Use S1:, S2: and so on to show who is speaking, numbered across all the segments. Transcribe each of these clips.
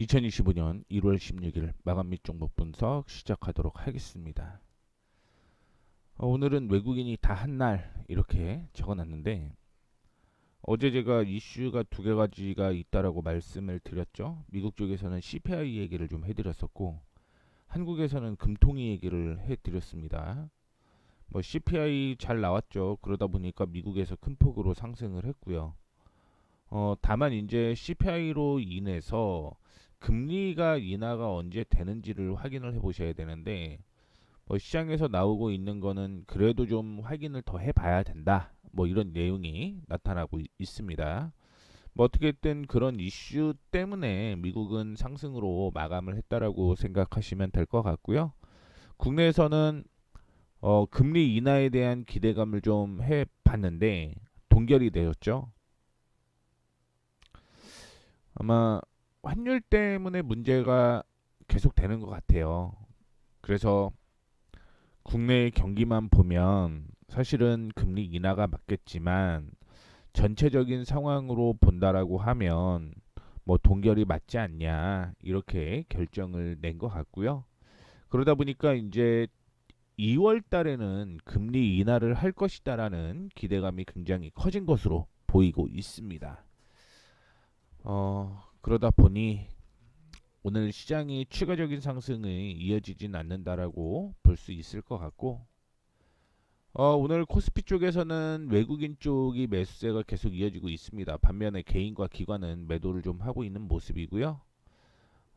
S1: 2025년 1월 16일 마감 및 종목 분석 시작하도록 하겠습니다. 어, 오늘은 외국인이 다 한 날 이렇게 적어놨는데 어제 제가 이슈가 두 개 가지가 있다라고 말씀을 드렸죠. 미국 쪽에서는 CPI 얘기를 좀 해드렸었고 한국에서는 금통위 얘기를 해드렸습니다. 뭐 CPI 잘 나왔죠. 그러다 보니까 미국에서 큰 폭으로 상승을 했고요. 어, 다만 이제 CPI로 인해서 금리가 인하가 언제 되는지를 확인을 해 보셔야 되는데 뭐 시장에서 나오고 있는 거는 그래도 좀 확인을 더 해봐야 된다. 뭐 이런 내용이 나타나고 있- 있습니다. 뭐 어떻게든 그런 이슈 때문에 미국은 상승으로 마감을 했다라고 생각하시면 될 것 같고요. 국내에서는 어, 금리 인하에 대한 기대감을 좀 해봤는데 동결이 되었죠. 아마 환율 때문에 문제가 계속 되는 것 같아요. 그래서 국내 경기만 보면 사실은 금리 인하가 맞겠지만 전체적인 상황으로 본다라고 하면 뭐 동결이 맞지 않냐 이렇게 결정을 낸 것 같고요. 그러다 보니까 이제 2월 달에는 금리 인하를 할 것이다라는 기대감이 굉장히 커진 것으로 보이고 있습니다. 어, 그러다 보니 오늘 시장이 추가적인 상승이 이어지진 않는다라고 볼 수 있을 것 같고 어, 오늘 코스피 쪽에서는 외국인 쪽이 매수세가 계속 이어지고 있습니다. 반면에 개인과 기관은 매도를 좀 하고 있는 모습이고요.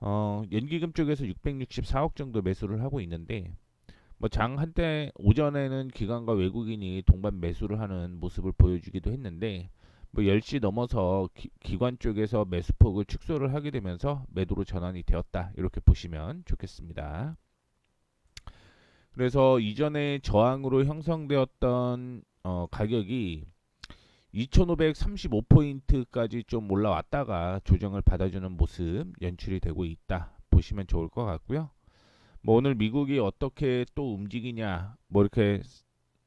S1: 어, 연기금 쪽에서 664억 정도 매수를 하고 있는데 뭐 장 한때 오전에는 기관과 외국인이 동반 매수를 하는 모습을 보여주기도 했는데 뭐 10시 넘어서 기, 관 쪽에서 매수폭을 축소를 하게 되면서 매도로 전환이 되었다. 이렇게 보시면 좋겠습니다. 그래서 이전에 저항으로 형성되었던 어, 가격이 2535포인트까지 좀 올라왔다가 조정을 받아주는 모습 연출이 되고 있다. 보시면 좋을 것 같고요. 뭐 오늘 미국이 어떻게 또 움직이냐 뭐 이렇게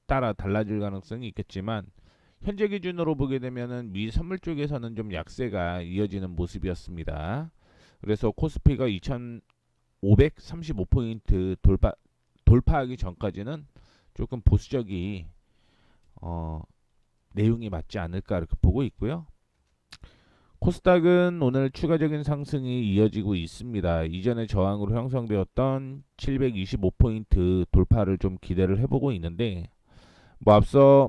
S1: 따라 달라질 가능성이 있겠지만 현재 기준으로 보게 되면은 미 선물 쪽에서는 좀 약세가 이어지는 모습이었습니다. 그래서 코스피가 2,535포인트 돌파 돌파하기 전까지는 조금 보수적이 어, 내용이 맞지 않을까 이렇게 보고 있고요. 코스닥은 오늘 추가적인 상승이 이어지고 있습니다. 이전에 저항으로 형성되었던 725포인트 돌파를 좀 기대를 해보고 있는데 뭐 앞서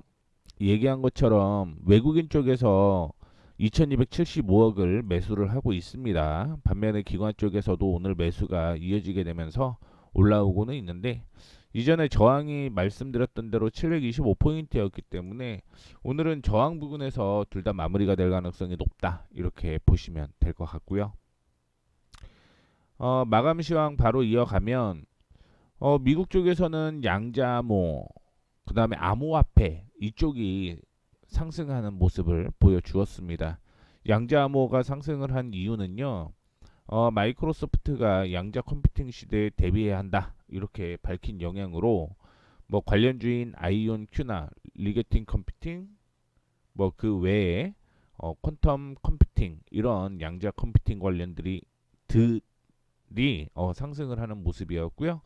S1: 얘기한 것처럼 외국인 쪽에서 2275억을 매수를 하고 있습니다. 반면에 기관 쪽에서도 오늘 매수가 이어지게 되면서 올라오고는 있는데 이전에 저항이 말씀드렸던 대로 725포인트였기 때문에 오늘은 저항 부근에서 둘 다 마무리가 될 가능성이 높다. 이렇게 보시면 될 것 같고요. 어, 마감 시황 바로 이어가면 어, 미국 쪽에서는 양자모 그 다음에 암호화폐 이쪽이 상승하는 모습을 보여주었습니다. 양자암호가 상승을 한 이유는요. 어, 마이크로소프트가 양자 컴퓨팅 시대에 대비해야 한다 이렇게 밝힌 영향으로 뭐 관련주인 아이온 큐나 리게팅 컴퓨팅 뭐 그 외에 어, 퀀텀 컴퓨팅 이런 양자 컴퓨팅 관련들이 들이 어, 상승을 하는 모습이었고요.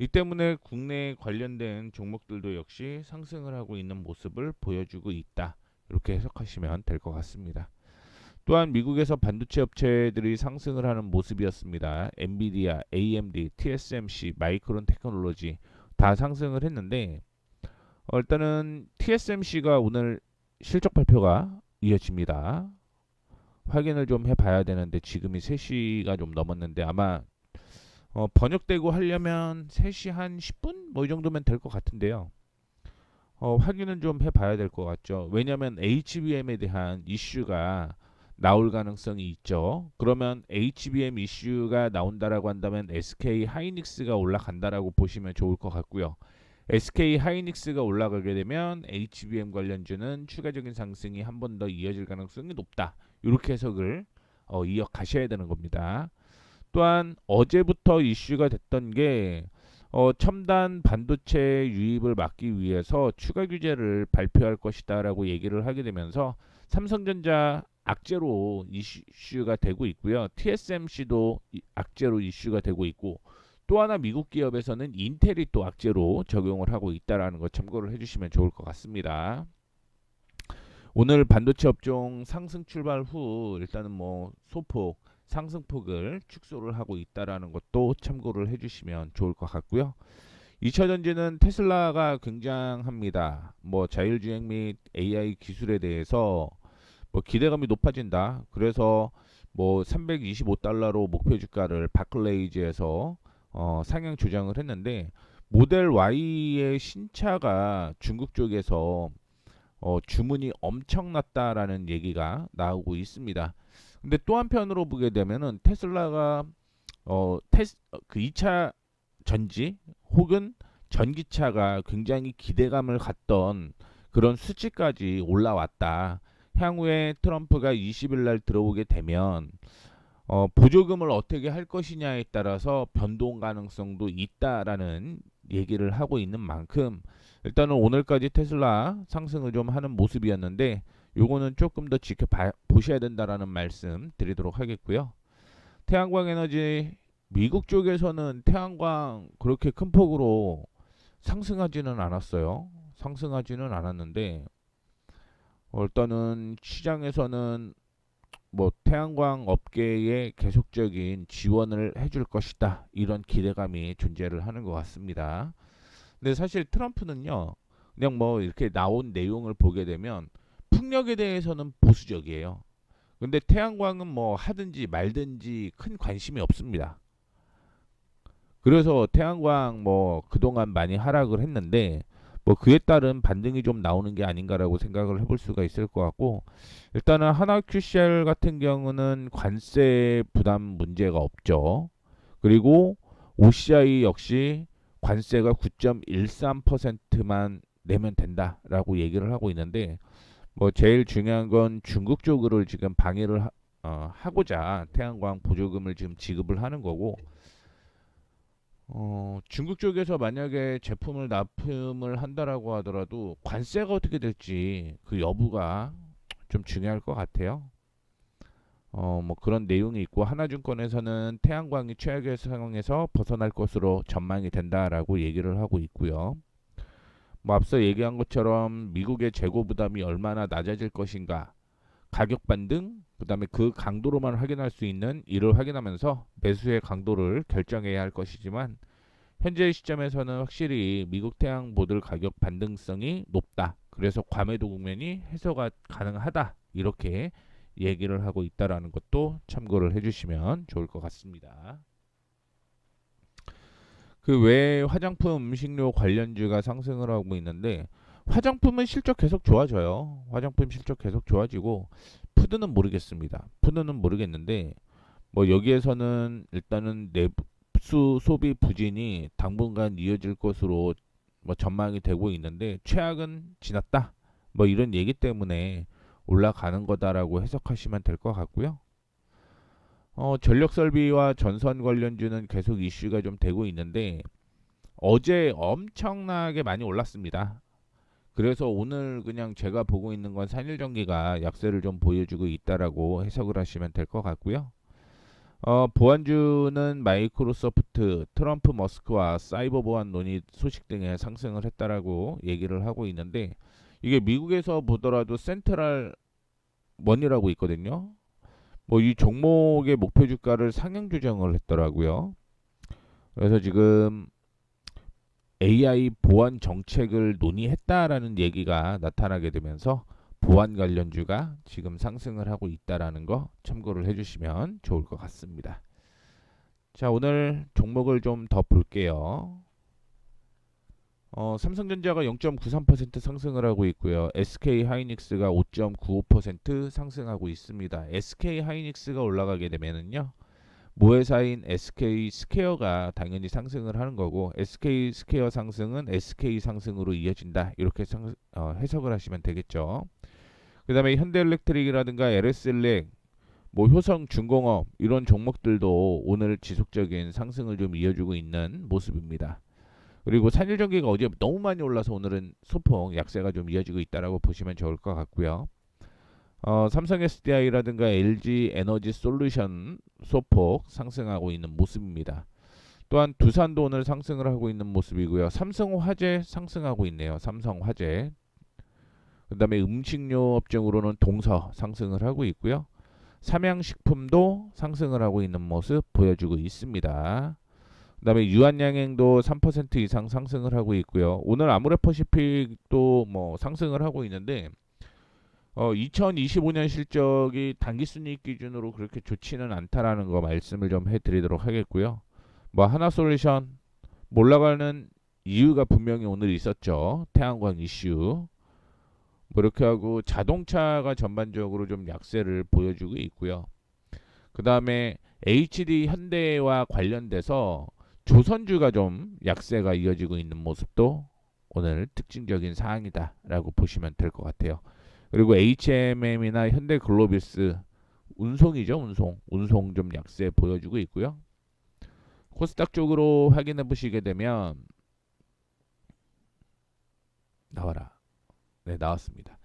S1: 이 때문에 국내 관련된 종목들도 역시 상승을 하고 있는 모습을 보여주고 있다. 이렇게 해석하시면 될 것 같습니다. 또한 미국에서 반도체 업체들이 상승을 하는 모습이었습니다. 엔비디아, AMD, TSMC, 마이크론 테크놀로지 다 상승을 했는데 어, 일단은 TSMC가 오늘 실적 발표가 이어집니다. 확인을 좀 해봐야 되는데 지금이 3시가 좀 넘었는데 아마 어, 번역되고 하려면 3시 한 10분 뭐 이 정도면 될 것 같은데요. 어, 확인은 좀 해봐야 될 것 같죠. 왜냐하면 HBM에 대한 이슈가 나올 가능성이 있죠. 그러면 HBM 이슈가 나온다라고 한다면 SK 하이닉스가 올라간다라고 보시면 좋을 것 같고요. SK 하이닉스가 올라가게 되면 HBM 관련주는 추가적인 상승이 한 번 더 이어질 가능성이 높다. 이렇게 해석을 어, 이어 가셔야 되는 겁니다. 또한 어제부터 이슈가 됐던 게 어, 첨단 반도체 유입을 막기 위해서 추가 규제를 발표할 것이다라고 얘기를 하게 되면서 삼성전자 악재로 이슈가 되고 있고요. TSMC도 이- 악재로 이슈가 되고 있고 또 하나 미국 기업에서는 인텔이 또 악재로 적용을 하고 있다라는 거 참고를 해주시면 좋을 것 같습니다. 오늘 반도체 업종 상승 출발 후 일단은 뭐 소폭 상승폭을 축소를 하고 있다라는 것도 참고를 해주시면 좋을 것 같고요. 2차 전지는 테슬라가 굉장합니다. 뭐 자율주행 및 AI 기술에 대해서 뭐 기대감이 높아진다. 그래서 뭐 325달러로 목표 주가를 바클레이즈에서 어, 상향 조정을 했는데 모델 Y의 신차가 중국 쪽에서 어, 주문이 엄청났다라는 얘기가 나오고 있습니다. 근데 또 한편으로 보게 되면은 테슬라가 어, 테스, 어, 그 2차 전지 혹은 전기차가 굉장히 기대감을 갖던 그런 수치까지 올라왔다. 향후에 트럼프가 20일 날 들어오게 되면 어, 보조금을 어떻게 할 것이냐에 따라서 변동 가능성도 있다라는 얘기를 하고 있는 만큼 일단은 오늘까지 테슬라 상승을 좀 하는 모습이었는데 요거는 조금 더 지켜봐 보셔야 된다라는 말씀 드리도록 하겠고요. 태양광 에너지 미국 쪽에서는 태양광 그렇게 큰 폭으로 상승하지는 않았어요. 상승하지는 않았는데 어, 일단은 시장에서는 뭐 태양광 업계에 계속적인 지원을 해줄 것이다 이런 기대감이 존재를 하는 것 같습니다. 근데 사실 트럼프는요 그냥 뭐 이렇게 나온 내용을 보게 되면 풍력에 대해서는 보수적이에요. 근데 태양광은 뭐 하든지 말든지 큰 관심이 없습니다. 그래서 태양광 뭐 그동안 많이 하락을 했는데 뭐 그에 따른 반등이 좀 나오는 게 아닌가라고 생각을 해볼 수가 있을 것 같고 일단은 하나 QCR 같은 경우는 관세 부담 문제가 없죠. 그리고 OCI 역시 관세가 9.13%만 내면 된다라고 얘기를 하고 있는데 뭐 제일 중요한 건 중국 쪽으로 지금 방해를 하, 어, 하고자 태양광 보조금을 지금 지급을 하는 거고 어, 중국 쪽에서 만약에 제품을 납품을 한다라고 하더라도 관세가 어떻게 될지 그 여부가 좀 중요할 것 같아요. 어, 뭐 그런 내용이 있고 하나증권에서는 태양광이 최악의 상황에서 벗어날 것으로 전망이 된다라고 얘기를 하고 있고요. 뭐 앞서 얘기한 것처럼 미국의 재고 부담이 얼마나 낮아질 것인가, 가격 반등, 그다음에 그 강도로만 확인할 수 있는 이를 확인하면서 매수의 강도를 결정해야 할 것이지만 현재 시점에서는 확실히 미국 태양 모듈 가격 반등성이 높다. 그래서 과매도 국면이 해소가 가능하다. 이렇게 얘기를 하고 있다라는 것도 참고를 해주시면 좋을 것 같습니다. 그 외에 화장품 음식료 관련주가 상승을 하고 있는데 화장품은 실적 계속 좋아져요. 화장품 실적 계속 좋아지고 푸드는 모르겠습니다. 푸드는 모르겠는데 뭐 여기에서는 일단은 내수 소비 부진이 당분간 이어질 것으로 뭐 전망이 되고 있는데 최악은 지났다. 뭐 이런 얘기 때문에 올라가는 거다라고 해석하시면 될 것 같고요. 어, 전력 설비와 전선 관련주는 계속 이슈가 좀 되고 있는데 어제 엄청나게 많이 올랐습니다. 그래서 오늘 그냥 제가 보고 있는 건 산일전기가 약세를 좀 보여주고 있다라고 해석을 하시면 될 것 같고요. 어, 보안주는 마이크로소프트, 트럼프 머스크와 사이버 보안 논의 소식 등에 상승을 했다라고 얘기를 하고 있는데 이게 미국에서 보더라도 센트럴 원이라고 있거든요. 뭐 이 종목의 목표 주가를 상향 조정을 했더라고요. 그래서 지금 AI 보안 정책을 논의했다라는 얘기가 나타나게 되면서 보안 관련주가 지금 상승을 하고 있다라는 거 참고를 해주시면 좋을 것 같습니다. 자 오늘 종목을 좀 더 볼게요. 어, 삼성전자가 0.93% 상승을 하고 있고요. SK 하이닉스가 5.95% 상승하고 있습니다. SK 하이닉스가 올라가게 되면은요. 모회사인 SK 스퀘어가 당연히 상승을 하는 거고 SK 스퀘어 상승은 SK 상승으로 이어진다. 이렇게 상, 어, 해석을 하시면 되겠죠. 그다음에 현대엘렉트릭이라든가 LS엘렉 뭐 효성 중공업 이런 종목들도 오늘 지속적인 상승을 좀 이어주고 있는 모습입니다. 그리고 산일전기가 어제 너무 많이 올라서 오늘은 소폭 약세가 좀 이어지고 있다라고 보시면 좋을 것 같고요. 어, 삼성 SDI라든가 LG 에너지 솔루션 소폭 상승하고 있는 모습입니다. 또한 두산도 오늘 상승을 하고 있는 모습이고요. 삼성화재 상승하고 있네요. 삼성화재. 그다음에 음식료 업종으로는 동서 상승을 하고 있고요. 삼양식품도 상승을 하고 있는 모습 보여주고 있습니다. 그다음에 유한양행도 3% 이상 상승을 하고 있고요. 오늘 아모레퍼시픽도 뭐 상승을 하고 있는데 어, 2025년 실적이 단기 순이익 기준으로 그렇게 좋지는 않다라는 거 말씀을 좀 해드리도록 하겠고요. 뭐 하나솔루션 올라가는 이유가 분명히 오늘 있었죠. 태양광 이슈. 뭐 이렇게 하고 자동차가 전반적으로 좀 약세를 보여주고 있고요. 그 다음에 HD 현대와 관련돼서 조선주가 좀 약세가 이어지고 있는 모습도 오늘 특징적인 사항이다라고 보시면 될 것 같아요. 그리고 HMM이나 현대글로비스 운송이죠, 운송. 운송 좀 약세 보여주고 있고요. 코스닥 쪽으로 확인해 보시게 되면 나와라. 네, 나왔습니다.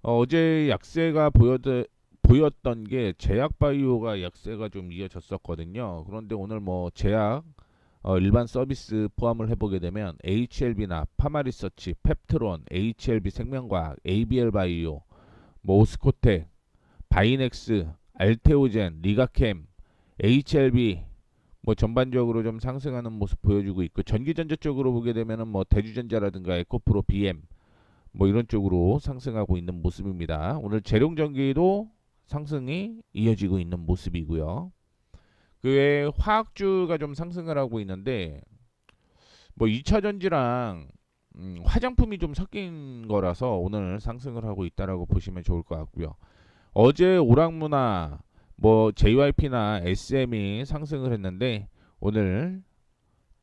S1: 어, 제 약세가 보였, 보였던 게 제약바이오가 약세가 좀 이어졌었거든요. 그런데 오늘 뭐 제약 어, 일반 서비스 포함을 해보게 되면 HLB나 파마리서치, 펩트론, HLB 생명과학, ABL 바이오, 뭐 오스코텍, 바이넥스, 알테오젠, 리가캠, HLB 뭐 전반적으로 좀 상승하는 모습 보여주고 있고 전기전자 쪽으로 보게 되면은 뭐 대주전자라든가 에코프로 BM 뭐 이런 쪽으로 상승하고 있는 모습입니다. 오늘 재룡전기도 상승이 이어지고 있는 모습이고요. 그 외에 화학주가 좀 상승을 하고 있는데 뭐 2차 전지랑 음, 화장품이 좀 섞인 거라서 오늘 상승을 하고 있다라고 보시면 좋을 것 같고요. 어제 오락문화 뭐 JYP나 SM이 상승을 했는데 오늘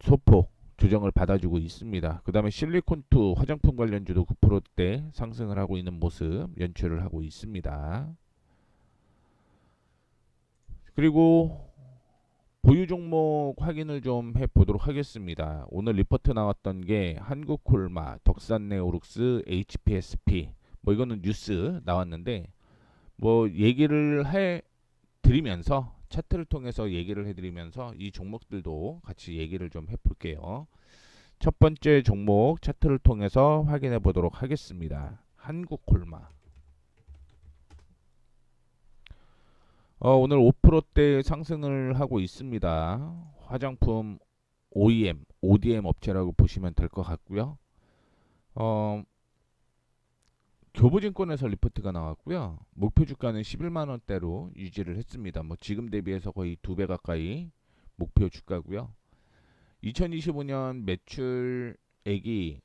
S1: 소폭 조정을 받아주고 있습니다. 그 다음에 실리콘2 화장품 관련주도 9%대 상승을 하고 있는 모습 연출을 하고 있습니다. 그리고 보유 종목 확인을 좀 해보도록 하겠습니다. 오늘 리포트 나왔던 게 한국콜마, 덕산네오룩스, HPSP 뭐 이거는 뉴스 나왔는데 뭐 얘기를 해 드리면서 차트를 통해서 얘기를 해드리면서 이 종목들도 같이 얘기를 좀 해볼게요. 첫 번째 종목 차트를 통해서 확인해 보도록 하겠습니다. 한국콜마. 어, 오늘 5%대 상승을 하고 있습니다. 화장품 OEM, ODM 업체라고 보시면 될 것 같고요. 어, 교보증권에서 리포트가 나왔고요. 목표 주가는 11만 원대로 유지를 했습니다. 뭐 지금 대비해서 거의 두 배 가까이 목표 주가고요. 2025년 매출액이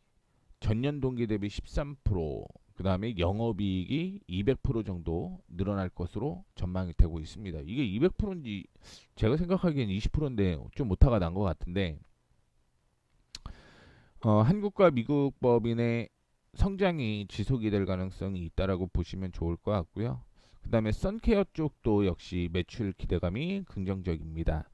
S1: 전년 동기 대비 13%, 그 다음에 영업이익이 200% 정도 늘어날 것으로 전망이 되고 있습니다. 이게 200%인지 제가 생각하기엔 20%인데 좀 오타가 난 것 같은데 어, 한국과 미국 법인의 성장이 지속이 될 가능성이 있다라고 보시면 좋을 것 같고요. 그 다음에 선케어 쪽도 역시 매출 기대감이 긍정적입니다.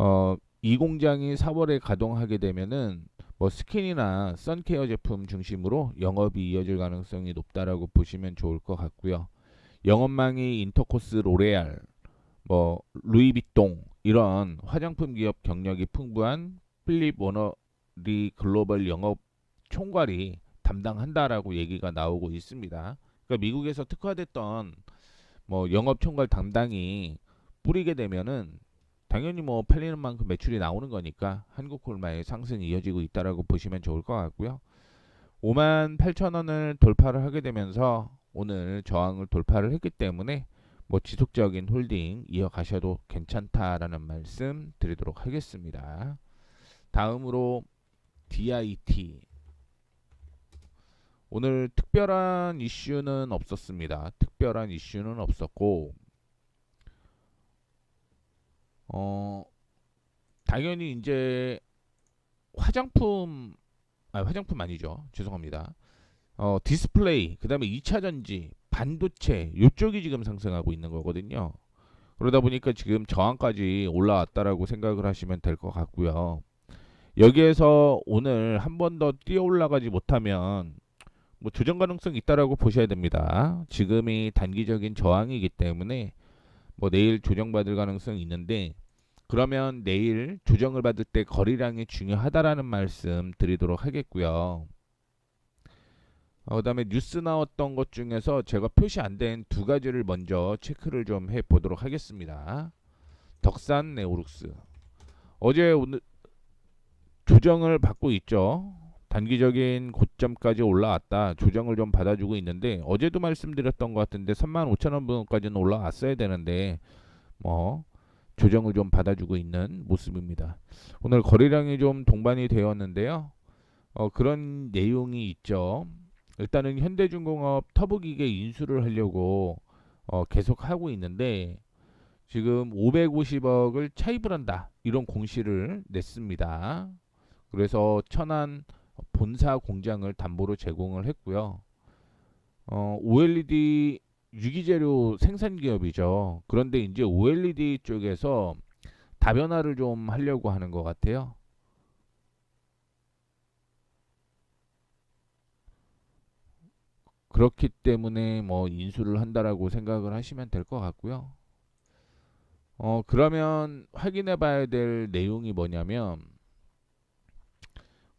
S1: 어, 이 공장이 4월에 가동하게 되면은 뭐 스킨이나 선케어 제품 중심으로 영업이 이어질 가능성이 높다라고 보시면 좋을 것 같고요. 영업망이 인터코스 로레알, 뭐 루이비통 이런 화장품 기업 경력이 풍부한 필립 워너리 글로벌 영업 총괄이 담당한다라고 얘기가 나오고 있습니다. 그러니까 미국에서 특화됐던 뭐 영업 총괄 담당이 뿌리게 되면은 당연히 뭐 팔리는 만큼 매출이 나오는 거니까 한국 콜마의 상승이 이어지고 있다라고 보시면 좋을 것 같고요. 5만 8천 원을 돌파를 하게 되면서 오늘 저항을 돌파를 했기 때문에 뭐 지속적인 홀딩 이어가셔도 괜찮다라는 말씀 드리도록 하겠습니다. 다음으로 DIT 오늘 특별한 이슈는 없었습니다. 특별한 이슈는 없었고 어 당연히 이제 화장품 아 화장품 아니죠. 죄송합니다. 어 디스플레이 그 다음에 2차 전지 반도체 이쪽이 지금 상승하고 있는 거거든요. 그러다 보니까 지금 저항까지 올라왔다라고 생각을 하시면 될 것 같고요. 여기에서 오늘 한 번 더 뛰어 올라가지 못하면 뭐 조정 가능성 있다라고 보셔야 됩니다. 지금이 단기적인 저항이기 때문에 뭐 내일 조정받을 가능성이 있는데 그러면 내일 조정을 받을 때 거래량이 중요하다라는 말씀 드리도록 하겠고요. 어, 그다음에 뉴스 나왔던 것 중에서 제가 표시 안 된 두 가지를 먼저 체크를 좀 해 보도록 하겠습니다. 덕산 네오룩스 어제 오늘 조정을 받고 있죠. 단기적인 고점까지 올라왔다. 조정을 좀 받아주고 있는데 어제도 말씀드렸던 것 같은데 35,000원 부분까지는 올라왔어야 되는데 뭐 조정을 좀 받아주고 있는 모습입니다. 오늘 거래량이 좀 동반이 되었는데요. 어, 그런 내용이 있죠. 일단은 현대중공업 터보기계 인수를 하려고 어, 계속 하고 있는데 지금 550억을 차입을 한다 이런 공시를 냈습니다. 그래서 천안 본사 공장을 담보로 제공을 했고요. 어, OLED 유기재료 생산 기업이죠. 그런데 이제 OLED 쪽에서 다변화를 좀 하려고 하는 것 같아요. 그렇기 때문에 뭐 인수를 한다라고 생각을 하시면 될 것 같고요. 어, 그러면 확인해 봐야 될 내용이 뭐냐면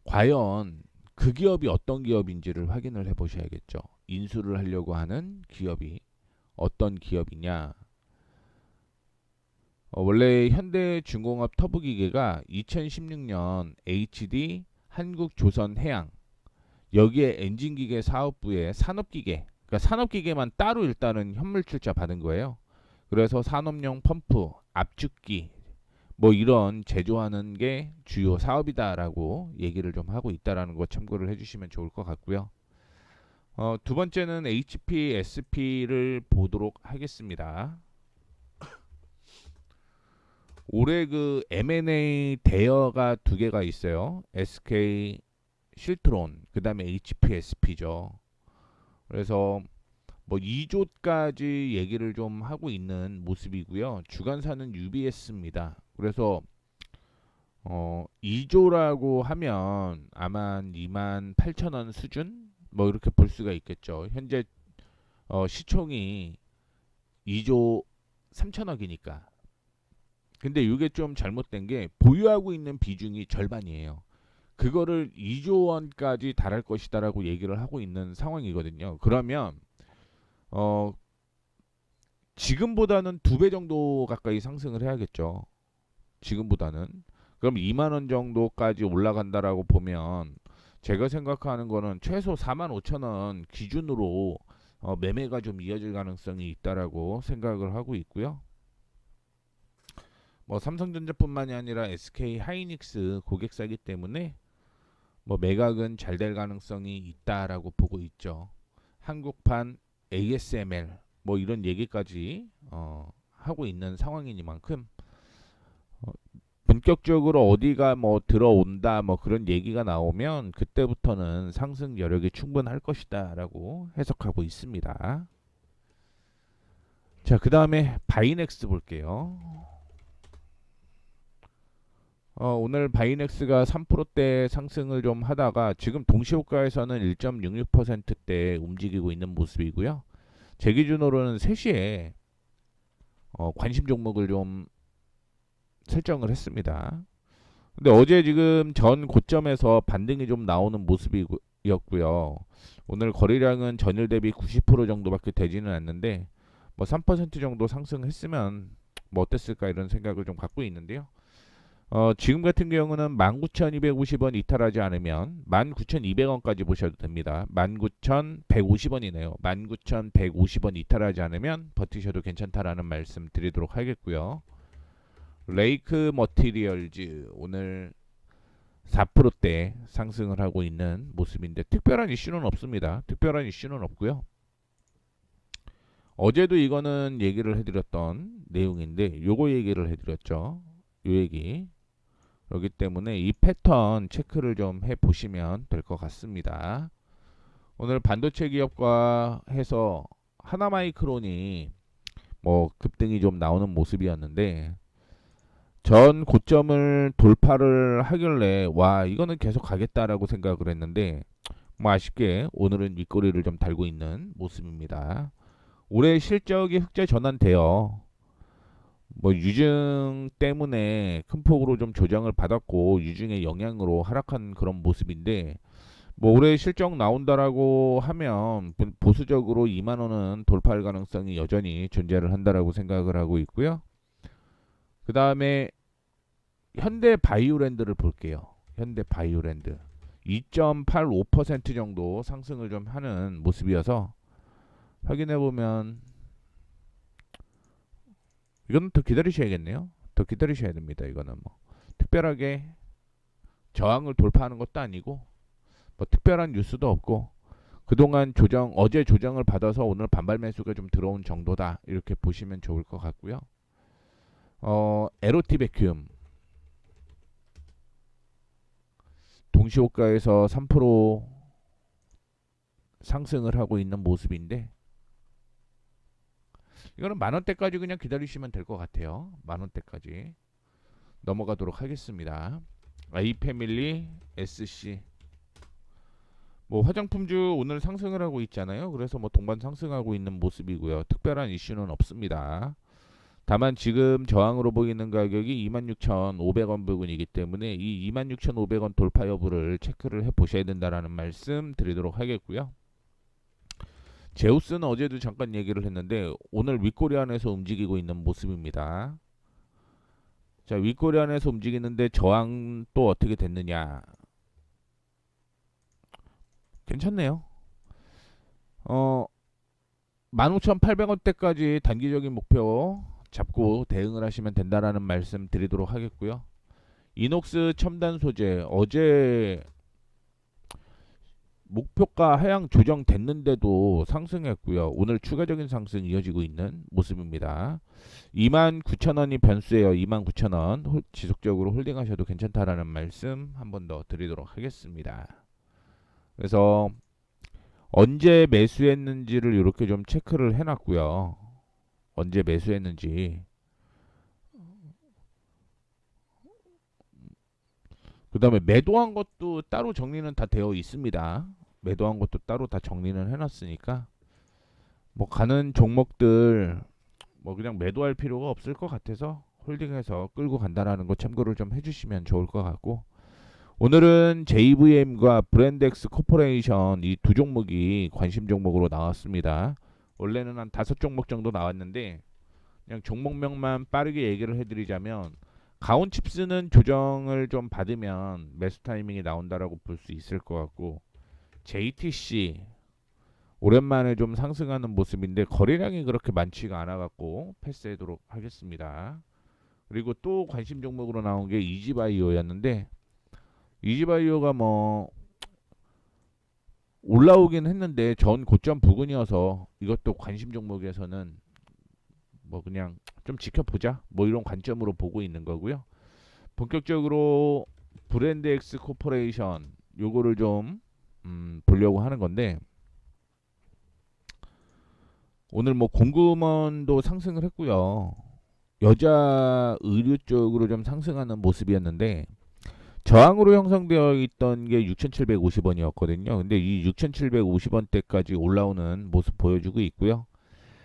S1: 과연 그 기업이 어떤 기업인지를 확인을 해 보셔야겠죠. 인수를 하려고 하는 기업이 어떤 기업이냐. 어, 원래 현대중공업 터보기계가 2016년 HD 한국조선해양 여기에 엔진기계 사업부에 산업기계 그러니까 산업기계만 따로 일단은 현물 출자 받은 거예요. 그래서 산업용 펌프, 압축기 뭐 이런 제조하는 게 주요 사업이다라고 얘기를 좀 하고 있다라는 거 참고를 해주시면 좋을 것 같고요. 어, 두 번째는 HP, SP를 보도록 하겠습니다. 올해 그 M&A 대여가 두 개가 있어요. SK 실트론, 그 다음에 HP, SP죠. 그래서 뭐 2조까지 얘기를 좀 하고 있는 모습이고요. 주간사는 UBS입니다. 그래서 어 2조라고 하면 아마 2만 8천 원 수준 뭐 이렇게 볼 수가 있겠죠. 현재 어 시총이 2조 3천억이니까. 근데 이게 좀 잘못된 게 보유하고 있는 비중이 절반이에요. 그거를 2조 원까지 달할 것이다라고 얘기를 하고 있는 상황이거든요. 그러면 어 지금보다는 두 배 정도 가까이 상승을 해야겠죠. 지금보다는 그럼 2만 원 정도까지 올라간다라고 보면 제가 생각하는 거는 최소 4만 5천 원 기준으로 어, 매매가 좀 이어질 가능성이 있다라고 생각을 하고 있고요. 뭐 삼성전자뿐만이 아니라 SK 하이닉스 고객사기 때문에 뭐 매각은 잘 될 가능성이 있다라고 보고 있죠. 한국판 ASML 뭐 이런 얘기까지 어, 하고 있는 상황이니만큼 어, 본격적으로 어디가 뭐 들어온다 뭐 그런 얘기가 나오면 그때부터는 상승 여력이 충분할 것이다라고 해석하고 있습니다. 자, 그 다음에 바이넥스 볼게요. 어, 오늘 바이넥스가 3%대 상승을 좀 하다가 지금 동시호가에서는 1.66%대 움직이고 있는 모습이고요. 제 기준으로는 3시에 어, 관심 종목을 좀 설정을 했습니다. 근데 어제 지금 전 고점에서 반등이 좀 나오는 모습이었고요. 오늘 거래량은 전일 대비 90% 정도밖에 되지는 않는데 뭐 3% 정도 상승했으면 뭐 어땠을까 이런 생각을 좀 갖고 있는데요. 어, 지금 같은 경우는 19,250원 이탈하지 않으면 19,200원까지 보셔도 됩니다. 19,150원이네요. 19,150원 이탈하지 않으면 버티셔도 괜찮다라는 말씀 드리도록 하겠고요. 레이크 머티리얼즈 오늘 4%대 상승을 하고 있는 모습인데 특별한 이슈는 없습니다. 특별한 이슈는 없고요. 어제도 이거는 얘기를 해드렸던 내용인데 요거 얘기를 해드렸죠. 요 얘기 그렇기 때문에 이 패턴 체크를 좀 해 보시면 될 것 같습니다. 오늘 반도체 기업과 해서 하나마이크론이 뭐 급등이 좀 나오는 모습이었는데 전 고점을 돌파를 하길래 와 이거는 계속 가겠다라고 생각을 했는데 뭐 아쉽게 오늘은 윗꼬리를 좀 달고 있는 모습입니다. 올해 실적이 흑자 전환돼요. 뭐 유증 때문에 큰 폭으로 좀 조정을 받았고 유증의 영향으로 하락한 그런 모습인데 뭐 올해 실적 나온다라고 하면 보- 보수적으로 2만 원은 돌파할 가능성이 여전히 존재를 한다라고 생각을 하고 있고요. 그 다음에 현대 바이오랜드를 볼게요. 현대 바이오랜드 2.85% 정도 상승을 좀 하는 모습이어서 확인해 보면 이건 더 기다리셔야겠네요. 더 기다리셔야 됩니다. 이거는 뭐 특별하게 저항을 돌파하는 것도 아니고 뭐 특별한 뉴스도 없고 그동안 조정 어제 조정을 받아서 오늘 반발 매수가 좀 들어온 정도다 이렇게 보시면 좋을 것 같고요. 어 에로티 베큐움 동시호가에서 3% 상승을 하고 있는 모습인데 이거는 만 원대까지 그냥 기다리시면 될 것 같아요. 만 원대까지 넘어가도록 하겠습니다. A 패밀리 SC 뭐 화장품주 오늘 상승을 하고 있잖아요. 그래서 뭐 동반 상승하고 있는 모습이고요. 특별한 이슈는 없습니다. 다만 지금 저항으로 보이는 가격이 26,500원 부근이기 때문에 이 26,500원 돌파 여부를 체크를 해 보셔야 된다라는 말씀 드리도록 하겠고요. 제우스는 어제도 잠깐 얘기를 했는데 오늘 윗꼬리 안에서 움직이고 있는 모습입니다. 자, 윗꼬리 안에서 움직이는데 저항 또 어떻게 됐느냐? 괜찮네요. 어 15,800원대까지 단기적인 목표 잡고 대응을 하시면 된다라는 말씀 드리도록 하겠고요. 이녹스 첨단 소재 어제 목표가 하향 조정됐는데도 상승했고요. 오늘 추가적인 상승 이어지고 있는 모습입니다. 29,000원이 변수예요. 29,000원 지속적으로 홀딩하셔도 괜찮다라는 말씀 한 번 더 드리도록 하겠습니다. 그래서 언제 매수했는지를 이렇게 좀 체크를 해놨고요. 언제 매수했는지. 그 다음에 매도한 것도 따로 정리는 다 되어 있습니다. 매도한 것도 따로 다 정리는 해놨으니까 뭐 가는 종목들 뭐 그냥 매도할 필요가 없을 것 같아서 홀딩해서 끌고 간다라는 거 참고를 좀 해주시면 좋을 것 같고 오늘은 JVM과 브랜덱스 코퍼레이션 이 두 종목이 관심 종목으로 나왔습니다. 원래는 한 다섯 종목 정도 나왔는데 그냥 종목명만 빠르게 얘기를 해드리자면 가온칩스는 조정을 좀 받으면 매수 타이밍이 나온다라고 볼 수 있을 것 같고 JTC 오랜만에 좀 상승하는 모습인데 거래량이 그렇게 많지가 않아 갖고 패스하도록 하겠습니다. 그리고 또 관심 종목으로 나온 게 이지바이오였는데 이지바이오가 뭐 올라오긴 했는데 전 고점 부근이어서 이것도 관심 종목에서는 뭐 그냥 좀 지켜보자 뭐 이런 관점으로 보고 있는 거고요. 본격적으로 브랜드 엑스 코퍼레이션 요거를 좀 음, 보려고 하는 건데 오늘 뭐 공급원도 상승을 했고요. 여자 의류 쪽으로 좀 상승하는 모습이었는데 저항으로 형성되어 있던 게 6,750원이었거든요. 근데 이 6,750원대까지 올라오는 모습 보여주고 있고요.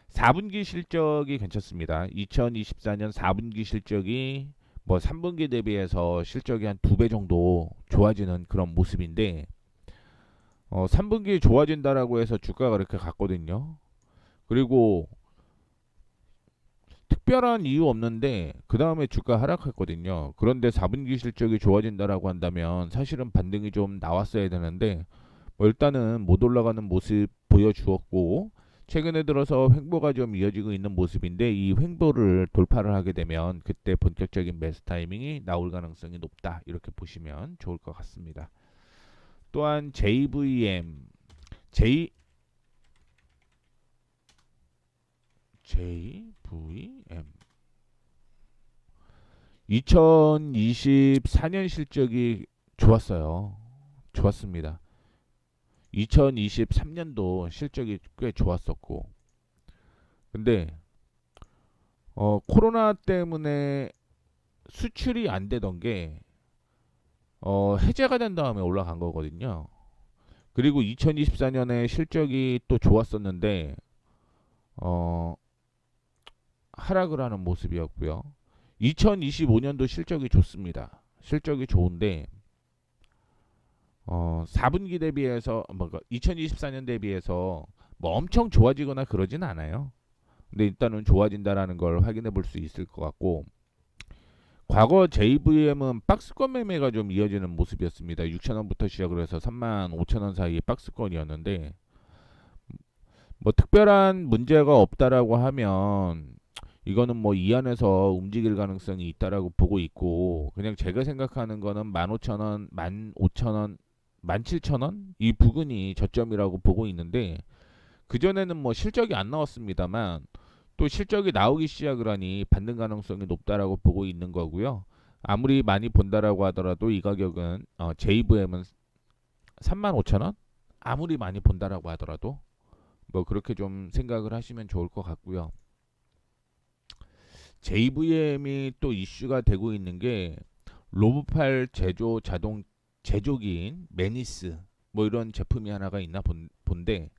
S1: 4분기 실적이 괜찮습니다. 2024년 4분기 실적이 뭐 3분기 대비해서 실적이 한 두 배 정도 좋아지는 그런 모습인데 어 3분기 좋아진다라고 해서 주가가 이렇게 갔거든요. 그리고 특별한 이유 없는데 그 다음에 주가 하락했거든요. 그런데 4분기 실적이 좋아진다라고 한다면 사실은 반등이 좀 나왔어야 되는데 뭐 일단은 못 올라가는 모습 보여주었고 최근에 들어서 횡보가 좀 이어지고 있는 모습인데 이 횡보를 돌파를 하게 되면 그때 본격적인 매수 타이밍이 나올 가능성이 높다 이렇게 보시면 좋을 것 같습니다. 또한 JVM J JVM 2024년 실적이 좋았어요. 좋았습니다. 2023년도 실적이 꽤 좋았었고 근데 어 코로나 때문에 수출이 안 되던 게 어 해제가 된 다음에 올라간 거거든요. 그리고 2024년에 실적이 또 좋았었는데 어 하락을 하는 모습이었고요. 2025년도 실적이 좋습니다. 실적이 좋은데 어 4분기 대비해서 뭐 2024년 대비해서 뭐 엄청 좋아지거나 그러진 않아요. 근데 일단은 좋아진다라는 걸 확인해 볼 수 있을 것 같고 과거 JVM은 박스권 매매가 좀 이어지는 모습이었습니다. 6천원부터 시작을 해서 3만 5천원 사이의 박스권이었는데 뭐 특별한 문제가 없다라고 하면 이거는 뭐 이 안에서 움직일 가능성이 있다라고 보고 있고 그냥 제가 생각하는 거는 15,000원, 15,000원, 17,000원 이 부근이 저점이라고 보고 있는데 그 전에는 뭐 실적이 안 나왔습니다만 또 실적이 나오기 시작을 하니 받는 가능성이 높다라고 보고 있는 거고요. 아무리 많이 본다라고 하더라도 이 가격은 어, JVM은 35,000원? 아무리 많이 본다라고 하더라도 뭐 그렇게 좀 생각을 하시면 좋을 것 같고요. JVM이 또 이슈가 되고 있는 게 로브팔 제조 자동 제조기인 매니스 뭐 이런 제품이 하나가 있나 본, 본데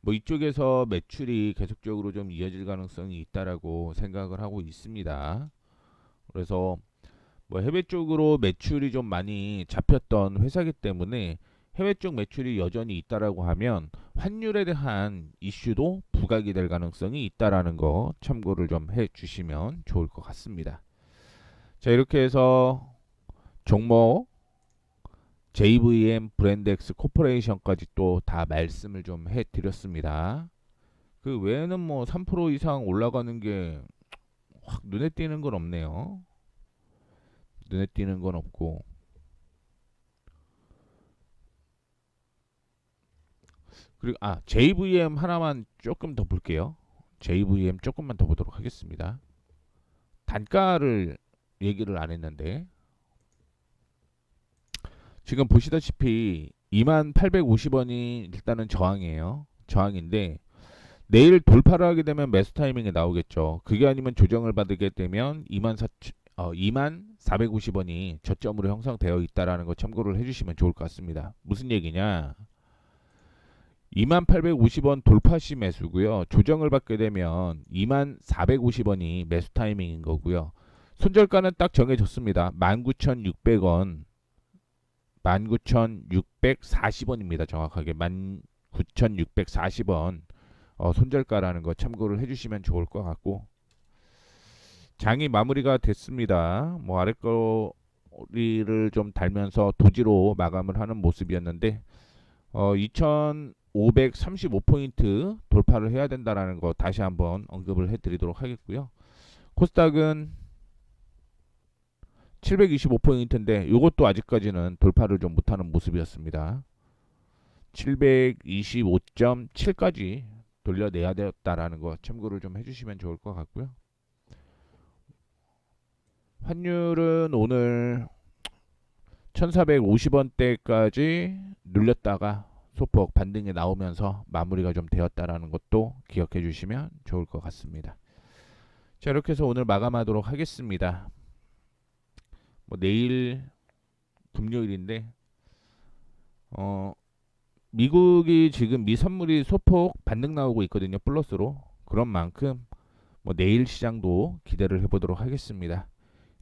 S1: 뭐 이쪽에서 매출이 계속적으로 좀 이어질 가능성이 있다라고 생각을 하고 있습니다. 그래서 뭐 해외 쪽으로 매출이 좀 많이 잡혔던 회사기 때문에 해외 쪽 매출이 여전히 있다라고 하면 환율에 대한 이슈도 부각이 될 가능성이 있다라는 거 참고를 좀 해 주시면 좋을 것 같습니다. 자, 이렇게 해서 종목 JVM 브랜드X 코퍼레이션까지 또 다 말씀을 좀 해 드렸습니다. 그 외에는 뭐 3% 이상 올라가는 게 확 눈에 띄는 건 없네요. 눈에 띄는 건 없고 그리고 아 JVM 하나만 조금 더 볼게요. JVM 조금만 더 보도록 하겠습니다. 단가를 얘기를 안 했는데 지금 보시다시피 2850원이 일단은 저항이에요. 저항인데 내일 돌파를 하게 되면 매수 타이밍에 나오겠죠. 그게 아니면 조정을 받게 되면 2만 4 어, 2만 450원이 저점으로 형성되어 있다라는 거 참고를 해주시면 좋을 것 같습니다. 무슨 얘기냐? 2850원 돌파 시 매수고요. 조정을 받게 되면 2450원이 매수 타이밍인 거고요. 손절가는 딱 정해졌습니다. 19600원 19,640원입니다. 정확하게 19,640원 어, 손절가라는 거 참고를 해주시면 좋을 것 같고 장이 마무리가 됐습니다. 뭐 아랫거리를 좀 달면서 도지로 마감을 하는 모습이었는데 어, 2,535포인트 돌파를 해야 된다라는 거 다시 한번 언급을 해드리도록 하겠고요. 코스닥은 725포인트인데 이것도 아직까지는 돌파를 좀 못하는 모습이었습니다. 725.7까지 돌려내야 되었다라는 거 참고를 좀 해주시면 좋을 것 같고요. 환율은 오늘 1450원대까지 눌렸다가 소폭 반등이 나오면서 마무리가 좀 되었다라는 것도 기억해 주시면 좋을 것 같습니다. 자 이렇게 해서 오늘 마감하도록 하겠습니다. 뭐 내일 금요일인데 어 미국이 지금 미 선물이 소폭 반등 나오고 있거든요 플러스로 그런 만큼 뭐 내일 시장도 기대를 해보도록 하겠습니다.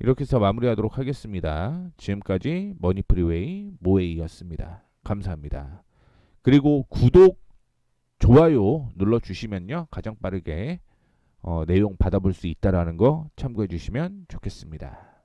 S1: 이렇게 해서 마무리하도록 하겠습니다. 지금까지 머니프리웨이 모웨이였습니다. 감사합니다. 그리고 구독, 좋아요 눌러주시면요 가장 빠르게 어, 내용 받아볼 수 있다라는 거 참고해 주시면 좋겠습니다.